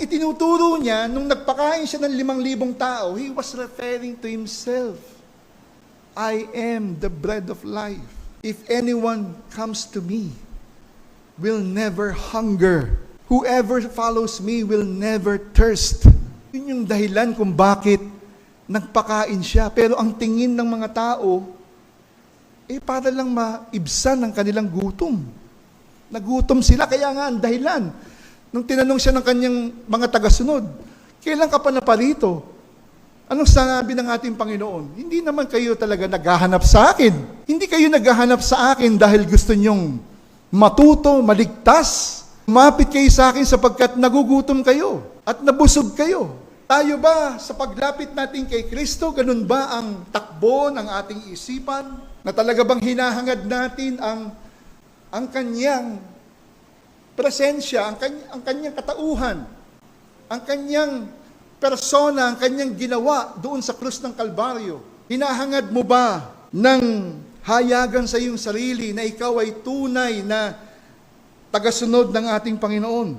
itinuturo niya, nung nagpakain siya ng limang libong tao, he was referring to himself. I am the bread of life. If anyone comes to me, will never hunger. Whoever follows me will never thirst. Yun yung dahilan kung bakit nagpakain siya. Pero ang tingin ng mga tao, eh para lang maibsan ang kanilang gutom. Nagutom sila, kaya nga ang dahilan. Nung tinanong siya ng kanyang mga tagasunod, kailan ka pa naparito? Anong sinabi ng ating Panginoon? Hindi naman kayo talaga naghahanap sa akin. Hindi kayo naghahanap sa akin dahil gusto nyong matuto, maligtas. Mapit kayo sa akin sapagkat nagugutom kayo at nabusog kayo. Tayo ba sa paglapit natin kay Kristo, ganun ba ang takbo ng ating isipan? Na talaga bang hinahangad natin ang ang kanyang presensya, ang kanyang, ang kanyang katauhan, ang kanyang persona, ang kanyang ginawa doon sa krus ng Kalbaryo. Hinahangad mo ba ng hayagan sa iyong sarili na ikaw ay tunay na tagasunod ng ating Panginoon?